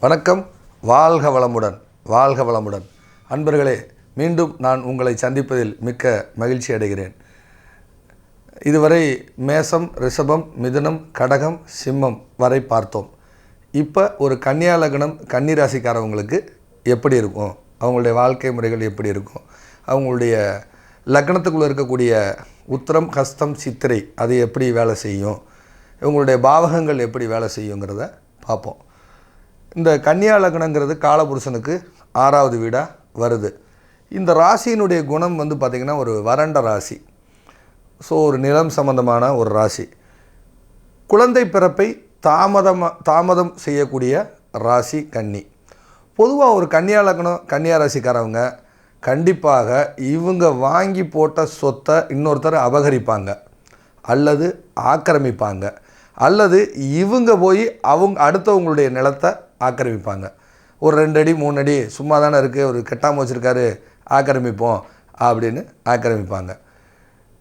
வணக்கம். வாழ்க வளமுடன் வாழ்க வளமுடன். அன்பர்களே மீண்டும் நான் உங்களை சந்திப்பதில் மிக்க மகிழ்ச்சி அடைகிறேன். இதுவரை மேசம் ரிஷபம் மிதுனம் கடகம் சிம்மம் வரை பார்த்தோம். இப்போ ஒரு கன்னியா லக்னம் கன்னி ராசிக்காரவங்களுக்கு எப்படி இருக்கும்? அவங்களுடைய வாழ்க்கை முறைகள் எப்படி இருக்கும்? அவங்களுடைய லக்னத்துக்குள்ளே இருக்கக்கூடிய உத்திரம் ஹஸ்தம் சித்திரை அது எப்படி வேலை செய்யும்? இவங்களுடைய பாவகங்கள் எப்படி வேலை செய்யுங்கிறத பார்ப்போம். இந்த கன்னியா லக்னங்கிறது காலபுருஷனுக்கு ஆறாவது வீடாக வருது. இந்த ராசியினுடைய குணம் வந்து பார்த்திங்கன்னா ஒரு வறண்ட ராசி. ஸோ ஒரு நிலம் சம்பந்தமான ஒரு ராசி. குழந்தை பிறப்பை தாமதமாக தாமதம் செய்யக்கூடிய ராசி கன்னி. பொதுவாக ஒரு கன்னியா லக்னம் கன்னியா ராசிக்காரவங்க கண்டிப்பாக இவங்க வாங்கி போட்ட சொத்தை இன்னொருத்தர் அபகரிப்பாங்க. அல்லது ஆக்கிரமிப்பாங்க. அல்லது இவங்க போய் அவங்க அடுத்தவங்களுடைய நிலத்தை ஆக்கிரமிப்பாங்க. ஒரு ரெண்டு அடி மூணு அடி சும்மா தானே இருக்குது ஒரு கெட்டாமல் வச்சுருக்காரு ஆக்கிரமிப்போம் அப்படின்னு ஆக்கிரமிப்பாங்க.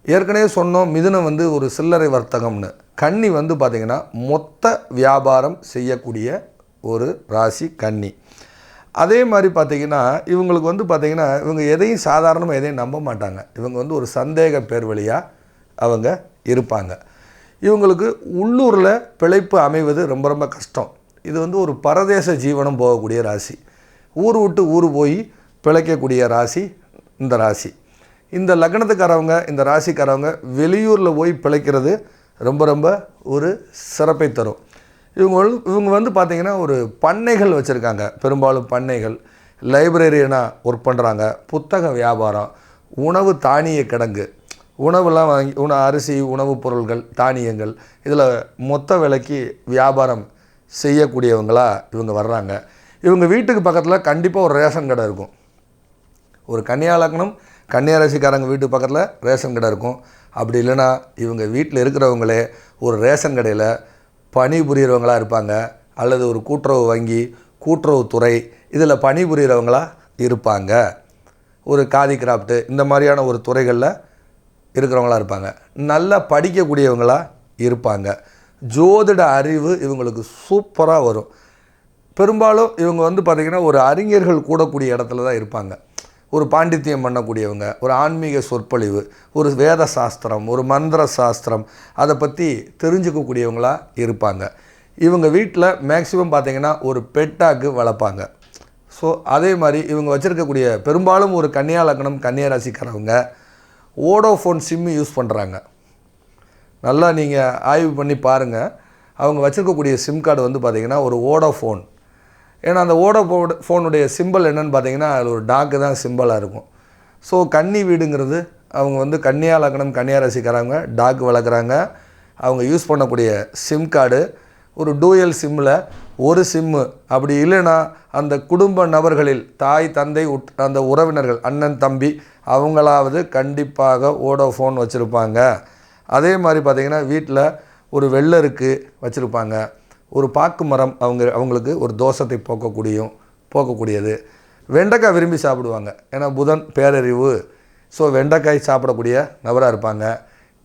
ஏற்கனவே சொன்னோம் மிதுனம் வந்து ஒரு சில்லறை வர்த்தகம்னு. கன்னி வந்து பார்த்திங்கன்னா மொத்த வியாபாரம் செய்யக்கூடிய ஒரு ராசி கன்னி. அதே மாதிரி பார்த்திங்கன்னா இவங்களுக்கு வந்து பார்த்திங்கன்னா இவங்க எதையும் சாதாரணமாக எதையும் நம்ப மாட்டாங்க. இவங்க வந்து ஒரு சந்தேக பேர் வழியாக அவங்க இருப்பாங்க. இவங்களுக்கு உள்ளூரில் பிழைப்பு அமைவது ரொம்ப ரொம்ப கஷ்டம். இது வந்து ஒரு பரதேச ஜீவனம் போகக்கூடிய ராசி. ஊர் விட்டு ஊர் போய் பிழைக்கக்கூடிய ராசி இந்த ராசி. இந்த லக்னத்துக்காரவங்க இந்த ராசிக்காரவங்க வெளியூரில் போய் பிழைக்கிறது ரொம்ப ரொம்ப ஒரு சிறப்பை தரும். இவங்க இவங்க வந்து பார்த்திங்கன்னா ஒரு பண்ணைகள் வச்சுருக்காங்க. பெரும்பாலும் பண்ணைகள். லைப்ரரியனாக ஒர்க் பண்ணுறாங்க புத்தக வியாபாரம் உணவு தானிய கிடங்கு. உணவுலாம் வாங்கி உண அரிசி உணவுப் பொருள்கள் தானியங்கள். இதில் மொத்த விலைக்கு வியாபாரம் செய்யக்கூடியவங்களா இவங்க வர்றாங்க. இவங்க வீட்டுக்கு பக்கத்தில் கண்டிப்பாக ஒரு ரேஷன் கடை இருக்கும். ஒரு கன்னியாலக்கணம் கன்னியாராசிக்காரங்க வீட்டு பக்கத்தில் ரேஷன் கடை இருக்கும். அப்படி இல்லைன்னா இவங்க வீட்டில் இருக்கிறவங்களே ஒரு ரேஷன் கடையில் பணிபுரியறவங்களா இருப்பாங்க. அல்லது ஒரு கூட்டுறவு வங்கி கூட்டுறவு துறை இதில் பணிபுரியறவங்களா இருப்பாங்க. ஒரு காதி கிராஃப்ட்டு இந்த மாதிரியான ஒரு துறைகளில் இருக்கிறவங்களா இருப்பாங்க. நல்லா படிக்கக்கூடியவங்களாக இருப்பாங்க. ஜோதிட அறிவு இவங்களுக்கு சூப்பராக வரும். பெரும்பாலும் இவங்க வந்து பார்த்திங்கன்னா ஒரு அறிஞர்கள் கூடக்கூடிய இடத்துல தான் இருப்பாங்க. ஒரு பாண்டித்தியம் பண்ணக்கூடியவங்க ஒரு ஆன்மீக சொற்பொழிவு ஒரு வேத சாஸ்திரம் ஒரு மந்திர சாஸ்திரம் அதை பற்றி தெரிஞ்சுக்கக்கூடியவங்களாக இருப்பாங்க. இவங்க வீட்டில் மேக்ஸிமம் பார்த்திங்கன்னா ஒரு பெட்டாக்கு வளர்ப்பாங்க. ஸோ அதே மாதிரி இவங்க வச்சுருக்கக்கூடிய பெரும்பாலும் ஒரு கன்னியா லக்னம் கன்னியா ராசிக்காரவங்க ஓடோஃபோன் சிம்மு யூஸ் பண்ணுறாங்க நல்லா நீங்கள் ஆய்வு பண்ணி பாருங்கள் அவங்க வச்சுருக்கக்கூடிய சிம் கார்டு வந்து பார்த்திங்கன்னா ஒரு ஓடோஃபோன் ஏன்னா அந்த ஓடோ ஃபோனுடைய சிம்பிள் என்னன்னு பார்த்தீங்கன்னா அதில் ஒரு டாக்கு தான் சிம்பிளாக இருக்கும். ஸோ கன்னி வீடுங்கிறது அவங்க வந்து கன்னியா லக்னம் கன்னியா ரசிக்கிறாங்க டாக் வளர்க்குறாங்க. அவங்க யூஸ் பண்ணக்கூடிய சிம் கார்டு ஒரு டூயல் சிம்மில் ஒரு சிம்மு அப்படி இல்லைன்னா அந்த குடும்ப நபர்களில் தாய் தந்தை உட் அந்த உறவினர்கள் அண்ணன் தம்பி அவங்களாவது கண்டிப்பாக ஓடோஃபோன் வச்சுருப்பாங்க. அதே மாதிரி பார்த்திங்கன்னா வீட்டில் ஒரு வெள்ளருக்கு வச்சுருப்பாங்க. ஒரு பாக்கு மரம் அவங்க அவங்களுக்கு ஒரு தோஷத்தை போக்கக்கூடியும் போக்கக்கூடியது. வெண்டைக்காய் விரும்பி சாப்பிடுவாங்க. ஏன்னா புதன் பேரறிவு. ஸோ வெண்டைக்காய் சாப்பிடக்கூடிய நபராக இருப்பாங்க.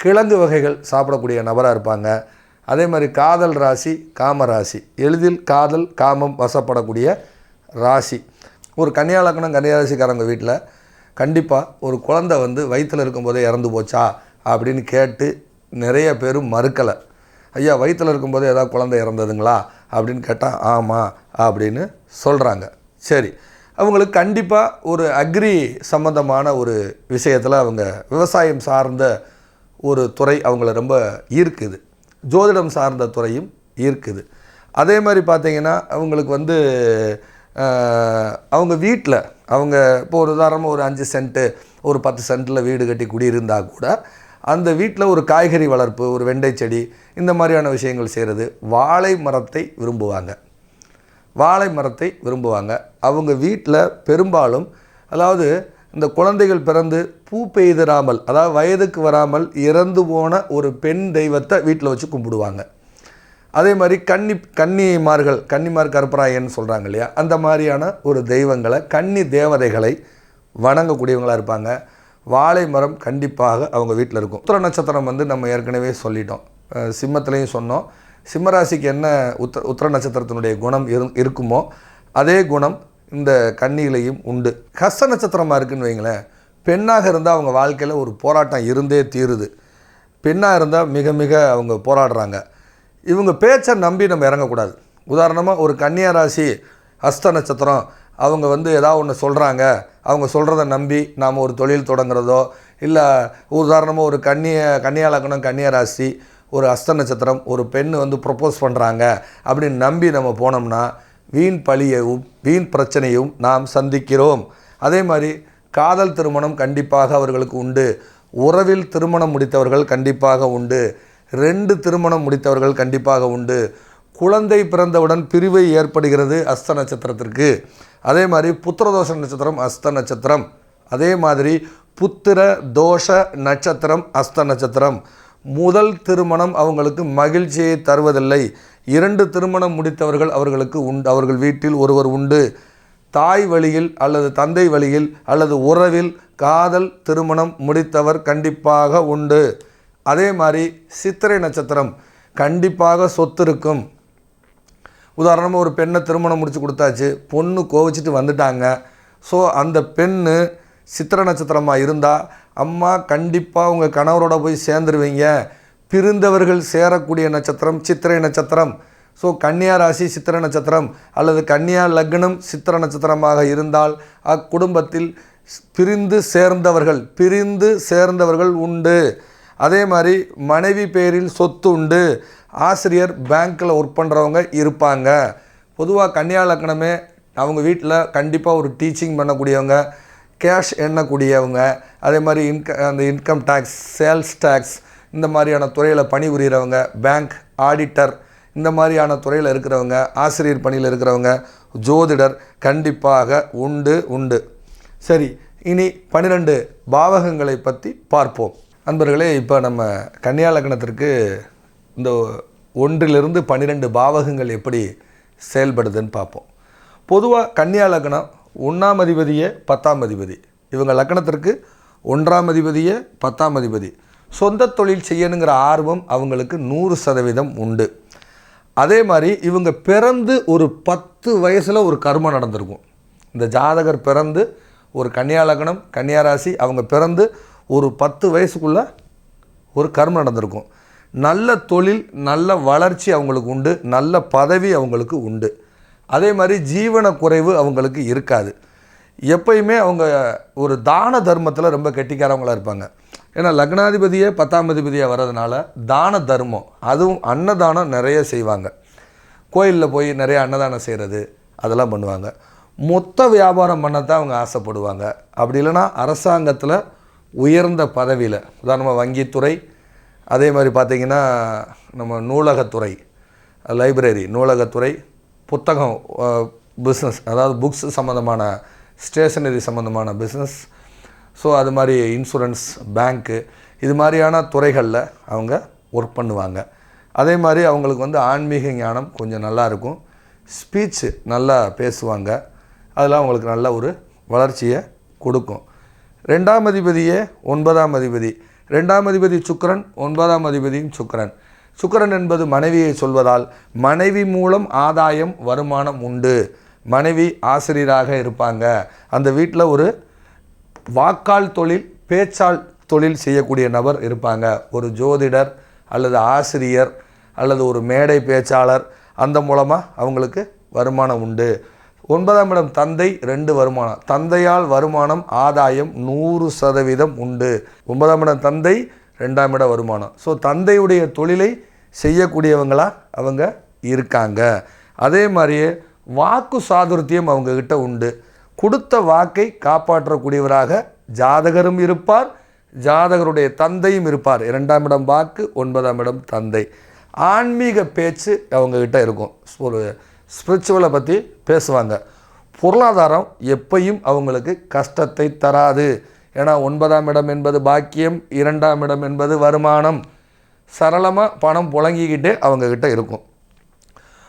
கிழங்கு வகைகள் சாப்பிடக்கூடிய நபராக இருப்பாங்க. அதே மாதிரி காதல் ராசி காம ராசி. எளிதில் காதல் காமம் வசப்படக்கூடிய ராசி. ஒரு கன்னியா கன்னியாராசிக்காரங்க கன்னியா வீட்டில் கண்டிப்பாக ஒரு குழந்தை வந்து வயிற்றில் இருக்கும்போதே இறந்து போச்சா? அப்படின்னு கேட்டு நிறைய பேர் மறுக்கலை. ஐயா வயிற்றில் இருக்கும்போது ஏதாவது குழந்தை இறந்ததுங்களா? அப்படின்னு கேட்டால் ஆமாம் அப்படின்னு சொல்கிறாங்க சரி. அவங்களுக்கு கண்டிப்பாக ஒரு அக்ரி சம்மந்தமான ஒரு விஷயத்தில் அவங்க விவசாயம் சார்ந்த ஒரு துறை அவங்கள ரொம்ப ஈர்க்குது. ஜோதிடம் சார்ந்த துறையும் ஈர்க்குது. அதே மாதிரி பார்த்திங்கன்னா அவங்களுக்கு வந்து அவங்க வீட்டில் அவங்க இப்போ ஒரு உதாரணமாக ஒரு அஞ்சு சென்ட்டு ஒரு பத்து சென்ட்டில் வீடு கட்டி குடியிருந்தால் கூட அந்த வீட்டில் ஒரு காய்கறி வளர்ப்பு ஒரு வெண்டை செடி இந்த மாதிரியான விஷயங்கள் செய்கிறது. வாழை மரத்தை விரும்புவாங்க. வாழை மரத்தை விரும்புவாங்க. அவங்க வீட்டில் பெரும்பாலும் அதாவது இந்த குழந்தைகள் பிறந்து பூ பெய்திராமல் அதாவது வயதுக்கு வராமல் இறந்து போன ஒரு பெண் தெய்வத்தை வீட்டில் வச்சு கும்பிடுவாங்க. அதே மாதிரி கன்னி கன்னிமார்கள் கன்னிமார் கருப்பராயன்னு சொல்கிறாங்க இல்லையா? அந்த மாதிரியான ஒரு தெய்வங்களை கன்னி தேவதைகளை வணங்கக்கூடியவங்களாக இருப்பாங்க. வாழை மரம் கண்டிப்பாக அவங்க வீட்டில் இருக்கும். உத்திர நட்சத்திரம் வந்து நம்ம ஏற்கனவே சொல்லிட்டோம். அஹ் சிம்மத்துலேயும் சொன்னோம். சிம்மராசிக்கு என்ன உத்திர உத்திர நட்சத்திரத்தினுடைய குணம் இரு இருக்குமோ அதே குணம் இந்த கன்னியிலையும் உண்டு. ஹஸ்த நட்சத்திரமாக இருக்குன்னு வைங்களேன். பெண்ணாக இருந்தால் அவங்க வாழ்க்கையில் ஒரு போராட்டம் இருந்தே தீருது. பெண்ணாக இருந்தால் மிக மிக அவங்க போராடுறாங்க. இவங்க பேச்சை நம்பி நம்ம இறங்கக்கூடாது. உதாரணமாக ஒரு கன்னியா ராசி ஹஸ்த நட்சத்திரம் அவங்க வந்து ஏதாவது ஒன்று சொல்கிறாங்க அவங்க சொல்கிறத நம்பி நாம் ஒரு தொழில் தொடங்குறதோ இல்லை உதாரணமாக ஒரு கன்னிய கன்னியா லக்னம் கன்னியா ராசி ஒரு அஸ்த நட்சத்திரம் ஒரு பெண் வந்து ப்ரொப்போஸ் பண்ணுறாங்க அப்படின்னு நம்பி நம்ம போனோம்னா வீண் பழியையும் வீண் பிரச்சனையும் நாம் சந்திக்கிறோம். அதே மாதிரி காதல் திருமணம் கண்டிப்பாக அவர்களுக்கு உண்டு. உறவில் திருமணம் முடித்தவர்கள் கண்டிப்பாக உண்டு. ரெண்டு திருமணம் முடித்தவர்கள் கண்டிப்பாக உண்டு. குழந்தை பிறந்தவுடன் பிரிவை ஏற்படுகிறது அஸ்த நட்சத்திரத்திற்கு. அதே மாதிரி புத்திரதோஷ நட்சத்திரம் அஸ்த நட்சத்திரம். அதே மாதிரி புத்திர தோஷ நட்சத்திரம் அஸ்த நட்சத்திரம். முதல் திருமணம் அவங்களுக்கு மகிழ்ச்சியை தருவதில்லை. இரண்டு திருமணம் முடித்தவர்கள் அவர்களுக்கு உண்டு அவர்கள் வீட்டில் ஒருவர் உண்டு. தாய் வழியில் அல்லது தந்தை வழியில் அல்லது உறவில் காதல் திருமணம் முடித்தவர் கண்டிப்பாக உண்டு. அதே மாதிரி சித்திரை நட்சத்திரம் கண்டிப்பாக சொத்து இருக்கும். உதாரணமாக ஒரு பெண்ணை திருமணம் முடித்து கொடுத்தாச்சு பொண்ணு கோவிச்சிட்டு வந்துட்டாங்க. ஸோ அந்த பெண்ணு சித்திர நட்சத்திரமாக இருந்தால் அம்மா கண்டிப்பாக உங்கள் கணவரோட போய் சேர்ந்துருவீங்க. பிரிந்தவர்கள் சேரக்கூடிய நட்சத்திரம் சித்திரை நட்சத்திரம். ஸோ கன்னியா ராசி சித்திர நட்சத்திரம் அல்லது கன்னியா லக்னம் சித்திர நட்சத்திரமாக இருந்தால் அக்குடும்பத்தில் பிரிந்து சேர்ந்தவர்கள் பிரிந்து சேர்ந்தவர்கள் உண்டு. அதே மாதிரி மனைவி பேரில் சொத்து உண்டு. ஆசிரியர் பேங்க்கில் ஒர்க் பண்ணுறவங்க இருப்பாங்க. பொதுவாக கன்னியாலக்கணமே அவங்க வீட்டில் கண்டிப்பாக ஒரு டீச்சிங் பண்ணக்கூடியவங்க கேஷ் எண்ணக்கூடியவங்க அதே மாதிரி இன்க அந்த இன்கம் டேக்ஸ் சேல்ஸ் டேக்ஸ் இந்த மாதிரியான துறையில் பணிபுரிகிறவங்க பேங்க் ஆடிட்டர் இந்த மாதிரியான துறையில் இருக்கிறவங்க ஆசிரியர் பணியில் இருக்கிறவங்க ஜோதிடர் கண்டிப்பாக உண்டு உண்டு. சரி இனி பன்னிரெண்டு பாவகங்களை பற்றி பார்ப்போம். அன்பர்களே இப்போ நம்ம கன்னியா லக்னத்திற்கு இந்த ஒன்றிலிருந்து பன்னிரெண்டு பாவகங்கள் எப்படி செயல்படுதுன்னு பார்ப்போம். பொதுவாக கன்னியா லக்னம் ஒன்றாம் அதிபதியே பத்தாம் அதிபதி. இவங்க லக்னத்திற்கு ஒன்றாம் அதிபதியே பத்தாம் அதிபதி. சொந்த தொழில் செய்யணுங்கிற ஆர்வம் அவங்களுக்கு நூறு சதவீதம் உண்டு. அதே மாதிரி இவங்க பிறந்து ஒரு பத்து வயசில் ஒரு கர்மம் நடந்திருக்கும். இந்த ஜாதகர் பிறந்து ஒரு கன்னியா லக்னம் கன்னியா ராசி அவங்க பிறந்து ஒரு பத்து வயசுக்குள்ளே ஒரு கர்மம் நடந்திருக்கும். நல்ல தொழில் நல்ல வளர்ச்சி அவங்களுக்கு உண்டு நல்ல பதவி அவங்களுக்கு உண்டு. அதே மாதிரி ஜீவன குறைவு அவங்களுக்கு இருக்காது. எப்பயுமே அவங்க ஒரு தான தர்மத்தில் ரொம்ப கெட்டிக்காரவங்களாக இருப்பாங்க. ஏன்னா லக்னாதிபதியே பத்தாம் அதிபதியாக வர்றதுனால தான தர்மம் அதுவும் அன்னதானம் நிறைய செய்வாங்க. கோயிலில் போய் நிறைய அன்னதானம் செய்கிறது அதெல்லாம் பண்ணுவாங்க. மொத்த வியாபாரம் பண்ணத்தான் அவங்க ஆசைப்படுவாங்க. அப்படி இல்லைன்னா அரசாங்கத்தில் உயர்ந்த பதவியில் உதாரணமாக வங்கித்துறை அதே மாதிரி பார்த்திங்கன்னா நம்ம நூலகத்துறை லைப்ரரி நூலகத்துறை புத்தகம் பிஸ்னஸ் அதாவது புக்ஸ் சம்மந்தமான ஸ்டேஷனரி சம்மந்தமான பிஸ்னஸ் ஸோ அது மாதிரி இன்சூரன்ஸ் பேங்க்கு இது மாதிரியான துறைகளில் அவங்க ஒர்க் பண்ணுவாங்க. அதே மாதிரி அவங்களுக்கு வந்து ஆன்மீக ஞானம் கொஞ்சம் நல்லா இருக்கும். ஸ்பீச்சு நல்லா பேசுவாங்க. அதெல்லாம் அவங்களுக்கு நல்ல ஒரு வளர்ச்சியை கொடுக்கும். ரெண்டாம் அதிபதியே ஒன்பதாம் அதிபதி. ரெண்டாம் அதிபதி சுக்கரன் ஒன்பதாம் அதிபதியும் சுக்கரன். சுக்கரன் என்பது மனைவியை சொல்வதால் மனைவி மூலம் ஆதாயம் வருமானம் உண்டு. மனைவி ஆசிரியராக இருப்பாங்க. அந்த வீட்டில் ஒரு வாக்கால் தொழில் பேச்சால் தொழில் செய்யக்கூடிய நபர் இருப்பாங்க. ஒரு ஜோதிடர் அல்லது ஆசிரியர் அல்லது ஒரு மேடை பேச்சாளர் அந்த மூலமாக அவங்களுக்கு வருமானம் உண்டு. ஒன்பதாம் இடம் தந்தை ரெண்டு வருமானம். தந்தையால் வருமானம் ஆதாயம் நூறு சதவீதம் உண்டு. ஒன்பதாம் இடம் தந்தை ரெண்டாம் இடம் வருமானம். ஸோ தந்தையுடைய தொழிலை செய்யக்கூடியவங்களா அவங்க இருக்காங்க. அதே மாதிரியே வாக்கு சாதுர்த்தியம் அவங்கக்கிட்ட உண்டு. கொடுத்த வாக்கை காப்பாற்றக்கூடியவராக ஜாதகரும் இருப்பார் ஜாதகருடைய தந்தையும் இருப்பார். இரண்டாம் இடம் வாக்கு ஒன்பதாம் இடம் தந்தை. ஆன்மீக பேச்சு அவங்கக்கிட்ட இருக்கும். ஒரு ஸ்பிரிச்சுவலை பற்றி பேசுவாங்க. பொருளாதாரம் எப்பையும் அவங்களுக்கு கஷ்டத்தை தராது. ஏன்னா ஒன்பதாம் இடம் என்பது பாக்கியம் இரண்டாம் இடம் என்பது வருமானம். சரளமாக பணம் புழங்கிக்கிட்டே அவங்கக்கிட்ட இருக்கும்.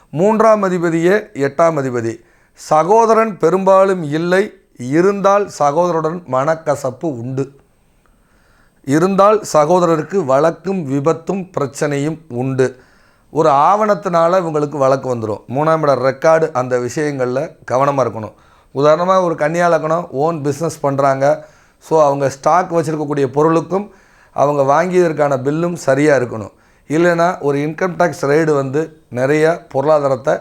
மூன்றாம் அதிபதியே எட்டாம் அதிபதி. சகோதரன் பெரும்பாலும் இல்லை. இருந்தால் சகோதரருடன் மனக்கசப்பு உண்டு. இருந்தால் சகோதரருக்கு வழக்கும் விபத்தும் பிரச்சனையும் உண்டு. ஒரு ஆவணத்தினால இவங்களுக்கு வழக்கு வந்துடும் மூணாம் இடம் ரெக்கார்டு அந்த விஷயங்களில் கவனமாக இருக்கணும். உதாரணமாக ஒரு கன்னியா லக்னம் ஓன் பிஸ்னஸ் பண்ணுறாங்க ஸோ அவங்க ஸ்டாக் வச்சுருக்கக்கூடிய பொருளுக்கும் அவங்க வாங்கியதற்கான பில்லும் சரியாக இருக்கணும். இல்லைன்னா ஒரு இன்கம் டேக்ஸ் ரைடு வந்து நிறைய பொருளாதாரத்தை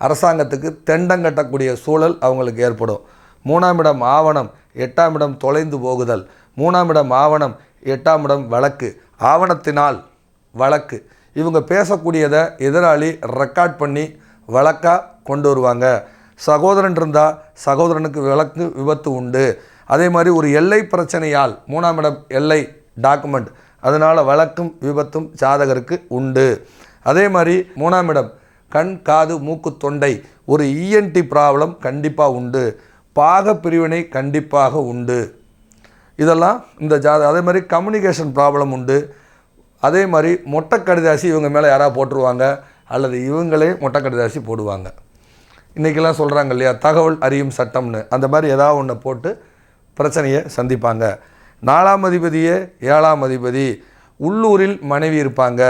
அரசாங்கத்துக்கு தெண்டங்கட்டக்கூடிய சூழல் அவங்களுக்கு ஏற்படும். மூணாம் இடம் ஆவணம் எட்டாம் இடம் தொலைந்து போகுதல். மூணாம் இடம் ஆவணம் எட்டாம் இடம் வழக்கு. ஆவணத்தினால் வழக்கு. இவங்க பேசக்கூடியதை எதிராளி ரெக்கார்ட் பண்ணி வழக்காக கொண்டு வருவாங்க. சகோதரன் இருந்தால் சகோதரனுக்கு விளக்கு விபத்து உண்டு. அதே மாதிரி ஒரு எல்லை பிரச்சனையால் மூணாம் இடம் எல்லை டாக்குமெண்ட் அதனால் வழக்கும் விபத்தும் ஜாதகருக்கு உண்டு. அதே மாதிரி மூணாம் இடம் கண் காது மூக்கு தொண்டை ஒரு இஎன்டி ப்ராப்ளம் கண்டிப்பாக உண்டு. பாக பிரிவினை கண்டிப்பாக உண்டு. இதெல்லாம் இந்த ஜாத அதே மாதிரி கம்யூனிகேஷன் ப்ராப்ளம் உண்டு. அதே மாதிரி மொட்டை கடிதாசி இவங்க மேலே யாராவது போட்டுருவாங்க? அல்லது இவங்களே மொட்டை கடிதாசி போடுவாங்க. இன்றைக்கெல்லாம் சொல்கிறாங்க இல்லையா தகவல் அறியும் சட்டம்னு. அந்த மாதிரி ஏதாவது ஒன்று போட்டு பிரச்சனையை சந்திப்பாங்க. நாலாம் அதிபதியே ஏழாம் அதிபதி. உள்ளூரில் மனைவி இருப்பாங்க.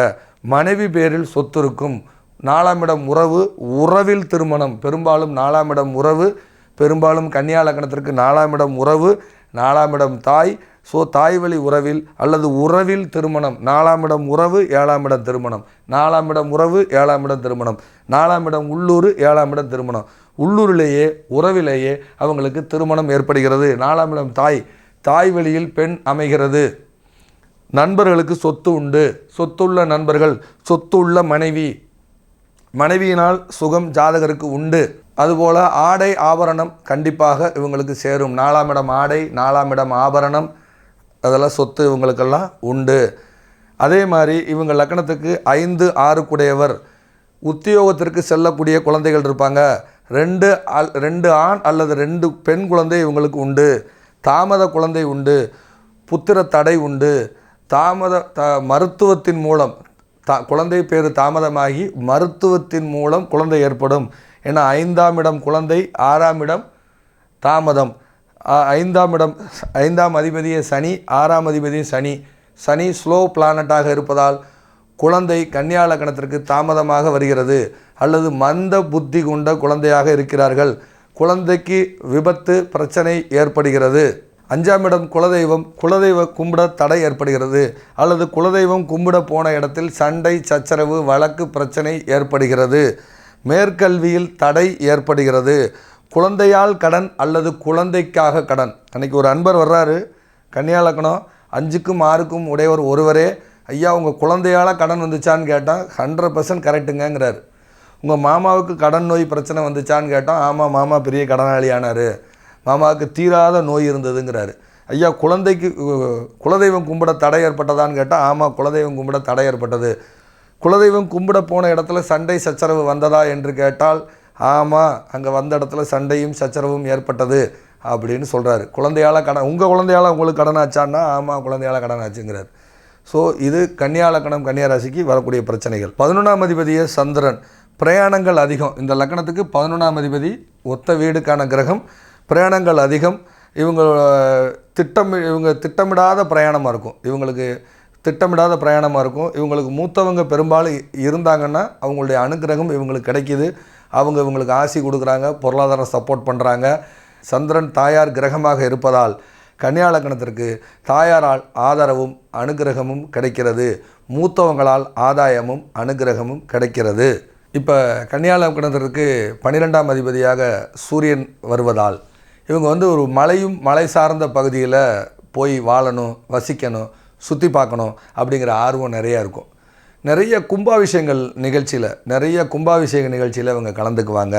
மனைவி பேரில் சொத்து இருக்கும். நாலாம் இடம் உறவு உறவில் திருமணம். பெரும்பாலும் நாலாம் இடம் உறவு பெரும்பாலும் கன்னியா லக்கணத்திற்கு நாலாம் இடம் உறவு நாலாம் இடம் தாய் ஸோ தாய் வழி உறவில் அல்லது உறவில் திருமணம். நாலாம் இடம் உறவு ஏழாம் இடம் திருமணம். நாலாம் இடம் உறவு ஏழாம் இடம் திருமணம். நாலாம் இடம் உள்ளூர் ஏழாம் இடம் திருமணம். உள்ளூரிலேயே உறவிலேயே அவங்களுக்கு திருமணம் ஏற்படுகிறது. நாலாம் இடம் தாய். தாய் வழியில் பெண் அமைகிறது. நண்பர்களுக்கு சொத்து உண்டு. சொத்துள்ள நண்பர்கள் சொத்துள்ள மனைவி. மனைவியினால் சுகம் ஜாதகருக்கு உண்டு. அதுபோல் ஆடை ஆபரணம் கண்டிப்பாக இவங்களுக்கு சேரும். நாலாம் இடம் ஆடை நாலாம் இடம் ஆபரணம். அதெல்லாம் சொத்து இவங்களுக்கெல்லாம் உண்டு. அதே மாதிரி இவங்க லக்கணத்துக்கு ஐந்து ஆறு கூடையவர். உத்தியோகத்திற்கு செல்லக்கூடிய குழந்தைகள் இருப்பாங்க. ரெண்டு அல் ரெண்டு ஆண் அல்லது ரெண்டு பெண் குழந்தை இவங்களுக்கு உண்டு. தாமத குழந்தை உண்டு. புத்திர தடை உண்டு. தாமத த மருத்துவத்தின் மூலம் தா குழந்தை பேர் தாமதமாகி மருத்துவத்தின் மூலம் குழந்தை ஏற்படும். ஏன்னா ஐந்தாம் இடம் குழந்தை ஆறாம் இடம் தாமதம். ஐந்தாம் இடம் ஐந்தாம் அதிபதியே சனி ஆறாம் அதிபதியும் சனி. சனி ஸ்லோ பிளானட்டாக இருப்பதால் குழந்தை கன்னியா தாமதமாக வருகிறது. அல்லது மந்த புத்தி கொண்ட குழந்தையாக இருக்கிறார்கள். குழந்தைக்கு விபத்து பிரச்சனை ஏற்படுகிறது. அஞ்சாம் இடம் குலதெய்வம் குலதெய்வ கும்பிட தடை ஏற்படுகிறது. அல்லது குலதெய்வம் கும்பிட போன இடத்தில் சண்டை சச்சரவு வழக்கு பிரச்சனை ஏற்படுகிறது. மேற்கல்வியில் தடை ஏற்படுகிறது. குழந்தையால் கடன் அல்லது குழந்தைக்காக கடன். அன்னைக்கு ஒரு அன்பர் வர்றாரு கன்னியாலக்கணம் அஞ்சுக்கும் ஆறுக்கும் உடையவர் ஒருவரே ஐயா உங்கள் குழந்தையால் கடன் வந்துச்சான்னு கேட்டால் ஹண்ட்ரட் பர்சன்ட் கரெக்டுங்கிறார் உங்கள் மாமாவுக்கு கடன் நோய் பிரச்சனை வந்துச்சான்னு கேட்டால் ஆமாம் மாமா பெரிய கடனாளி ஆனார் மாமாவுக்கு தீராத நோய் இருந்ததுங்கிறாரு. ஐயா குழந்தைக்கு குலதெய்வம் கும்பிட தடை ஏற்பட்டதான்னு கேட்டால் ஆமாம் குலதெய்வம் கும்பிட தடை ஏற்பட்டது. குலதெய்வம் கும்பிட போன இடத்துல சண்டை சச்சரவு வந்ததா? என்று கேட்டால் ஆமாம் அங்கே வந்த இடத்துல சண்டையும் சச்சரவும் ஏற்பட்டது அப்படின்னு சொல்கிறாரு குழந்தையால் கடன் உங்கள் குழந்தையால் உங்களுக்கு கடன் ஆச்சான்னா ஆமாம் குழந்தையால் கடன் ஆச்சுங்கிறார். ஸோ இது கன்னியா லக்கணம் கன்னியா ராசிக்கு வரக்கூடிய பிரச்சனைகள். பதினொன்றாம் அதிபதியே சந்திரன் பிரயாணங்கள் அதிகம். இந்த லக்கணத்துக்கு பதினொன்றாம் அதிபதி ஒத்த வீடுக்கான கிரகம் பிரயாணங்கள் அதிகம். இவங்க திட்டம் இவங்க திட்டமிடாத பிரயாணமாக இருக்கும். இவங்களுக்கு திட்டமிடாத பிரயாணமாக இருக்கும். இவங்களுக்கு மூத்தவங்க பெரும்பாலும் இருந்தாங்கன்னா அவங்களுடைய அனுக்கிரகம் இவங்களுக்கு கிடைக்கிது. அவங்க இவங்களுக்கு ஆசி கொடுக்குறாங்க பொருளாதாரம் சப்போர்ட் பண்ணுறாங்க சந்திரன் தாயார் கிரகமாக இருப்பதால் கன்னியா லக்னத்திற்கு தாயாரால் ஆதரவும் அனுகிரகமும் கிடைக்கிறது. மூத்தவங்களால் ஆதாயமும் அனுகிரகமும் கிடைக்கிறது. இப்போ கன்னியா லக்னத்திற்கு பன்னிரெண்டாம் அதிபதியாக சூரியன் வருவதால் இவங்க வந்து ஒரு மலையும் மலை சார்ந்த பகுதியில் போய் வாழணும் வசிக்கணும் சுற்றி பார்க்கணும் அப்படிங்கிற ஆர்வம் நிறையா இருக்கும். நிறைய கும்பாபிஷேகங்கள் நிகழ்ச்சியில் நிறைய கும்பாபிஷேக நிகழ்ச்சியில் அவங்க கலந்துக்குவாங்க.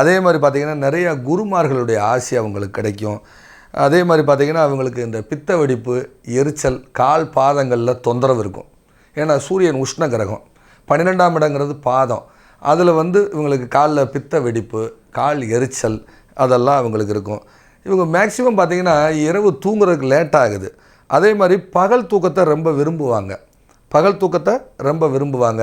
அதே மாதிரி பார்த்திங்கன்னா நிறைய குருமார்களுடைய ஆசி அவங்களுக்கு கிடைக்கும். அதே மாதிரி பார்த்திங்கன்னா அவங்களுக்கு இந்த பித்த வெடிப்பு எரிச்சல் கால் பாதங்களில் தொந்தரவு இருக்கும். ஏன்னா சூரியன் உஷ்ண கிரகம். பன்னிரெண்டாம் இடங்கிறது பாதம். அதில் வந்து இவங்களுக்கு காலில் பித்த வெடிப்பு கால் எரிச்சல் அதெல்லாம் அவங்களுக்கு இருக்கும். இவங்க மேக்ஸிமம் பார்த்திங்கன்னா இரவு தூங்குறதுக்கு லேட் ஆகுது. அதே மாதிரி பகல் தூக்கத்தை ரொம்ப விரும்புவாங்க. பகல் தூக்கத்தை ரொம்ப விரும்புவாங்க.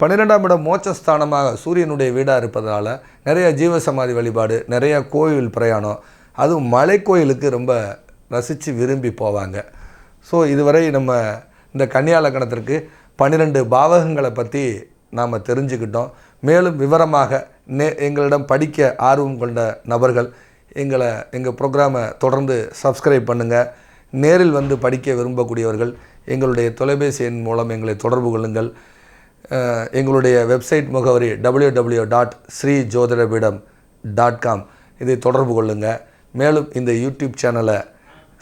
பன்னிரெண்டாம் இடம் மோட்சஸ்தானமாக சூரியனுடைய வீடாக இருப்பதனால நிறைய ஜீவசமாதி வழிபாடு நிறைய கோயில் பிரயாணம் அதுவும் மலை கோயிலுக்கு ரொம்ப ரசித்து விரும்பி போவாங்க. ஸோ இதுவரை நம்ம இந்த கன்னியா லக்கணத்திற்கு பன்னிரெண்டு பாவகங்களை பற்றி நாம் தெரிஞ்சுக்கிட்டோம். மேலும் விவரமாக நே எங்களிடம் படிக்க ஆர்வம் கொண்ட நபர்கள் எங்களை எங்கள் ப்ரோக்ராமை தொடர்ந்து சப்ஸ்கிரைப் பண்ணுங்கள் நேரில் வந்து படிக்க விரும்பக்கூடியவர்கள் எங்களுடைய தொலைபேசி எண் மூலம் எங்களை தொடர்பு கொள்ளுங்கள். எங்களுடைய வெப்சைட் முகவரி W W dot Sri Jothidapeedam dot com இதை தொடர்பு கொள்ளுங்கள் மேலும் இந்த யூடியூப் சேனலை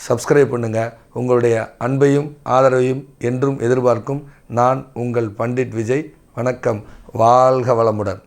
சப்ஸ்கிரைப் பண்ணுங்கள் உங்களுடைய அன்பையும் ஆதரவையும் என்றும் எதிர்பார்க்கும் நான் உங்கள் பண்டிட் விஜய். வணக்கம். வாழ்க வளமுடன்.